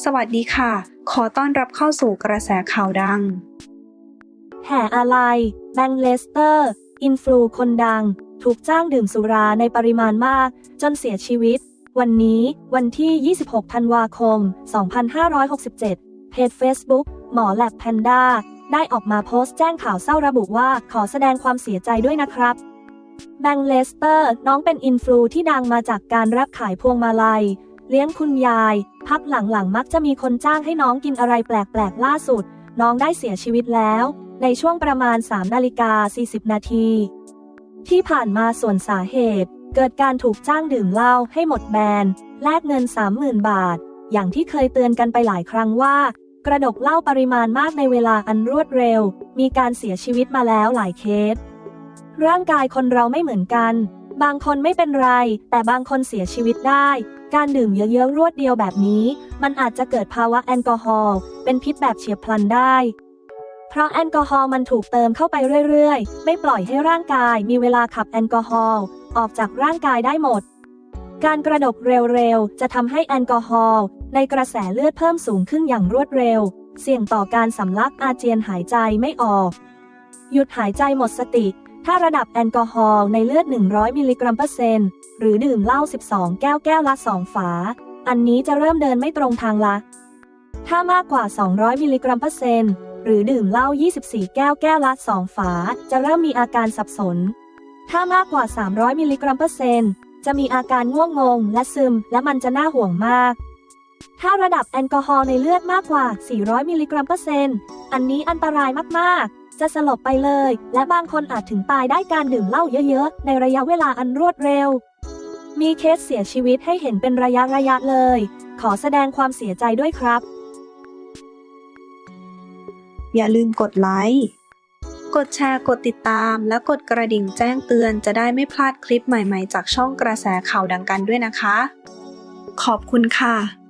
สวัสดีค่ะ ขอต้อนรับเข้าสู่กระแสข่าวดัง แห่อะไร แบงเลสเตอร์ อินฟลูคนดัง ถูกจ้างดื่มสุราในปริมาณมาก จนเสียชีวิต วันนี้วันที่ 26 ธันวาคม 2567 เพจ Facebook หมอแลบแพนด้าได้ออกมาโพสต์แจ้งข่าวเศร้าระบุว่าขอแสดงความเสียใจด้วยนะครับแบงเลสเตอร์ น้องเป็นอินฟลูที่ดังมาจากการรับขายพวงมาลัย เลี้ยงคุณยาย พักหลังๆ มักจะมีคนจ้างให้น้องกินอะไรแปลกๆ ล่าสุด น้องได้เสียชีวิตแล้ว ในช่วงประมาณ3นาฬิกา40 นาที ที่ผ่านมาส่วนสาเหตุ เกิดการถูกจ้างดื่มเหล้าให้หมดแบน แลกเงิน 30,000 บาท อย่างที่เคยเตือนกันไปหลายครั้งว่า กระดกเหล้าปริมาณมากในเวลาอันรวดเร็ว มีการเสียชีวิตมาแล้วหลายเคส ร่างกายคนเราไม่เหมือนกัน บางคนไม่เป็นไร แต่บางคนเสียชีวิตได้ การดื่มเยอะๆรวดเดียวแบบนี้ มันอาจจะเกิดภาวะแอลกอฮอล์เป็นพิษแบบเฉียบพลันได้ เพราะแอลกอฮอล์มันถูกเติมเข้าไปเรื่อยๆ ไม่ปล่อยให้ร่างกายมีเวลาขับแอลกอฮอล์ออกจากร่างกายได้หมด การกระดกเร็วๆ จะทำให้แอลกอฮอล์ในกระแสเลือดเพิ่มสูงขึ้นอย่างรวดเร็ว เสี่ยงต่อการสำลักอาเจียนหายใจไม่ออก หยุดหายใจหมดสติ ถ้าระดับแอลกอฮอล์ในเลือด 100 มิลลิกรัมเปอร์เซ็นต์ หรือดื่มเหล้า 12 แก้วแก้วละ 2 ฝา อันนี้จะเริ่มเดินไม่ตรงทางละ ถ้ามากกว่า 200 มิลลิกรัมเปอร์เซ็นต์ หรือดื่มเหล้า 24 แก้วแก้วละ 2 ฝา จะเริ่มมีอาการสับสน ถ้ามากกว่า 300 มิลลิกรัมเปอร์เซ็นต์ จะมีอาการง่วงงง และซึม และมันจะน่าห่วงมาก ถ้าระดับแอลกอฮอล์ในเลือดมากกว่า 400 มิลลิกรัมเปอร์เซ็นต์ อันนี้อันตรายมากๆ จะสลบไปเลย และบางคนอาจถึงตายได้การดื่มเหล้าเยอะๆ ในระยะเวลาอันรวดเร็ว มีเคสเสียชีวิตให้เห็นเป็นระยะระยะเลย ขอแสดงความเสียใจด้วยครับ อย่าลืมกดไลค์กดแชร์กดติดตาม และกดกระดิ่งแจ้งเตือนจะได้ไม่พลาดคลิปใหม่ๆ จากช่องกระแสข่าวดังกันด้วยนะคะ ขอบคุณค่ะ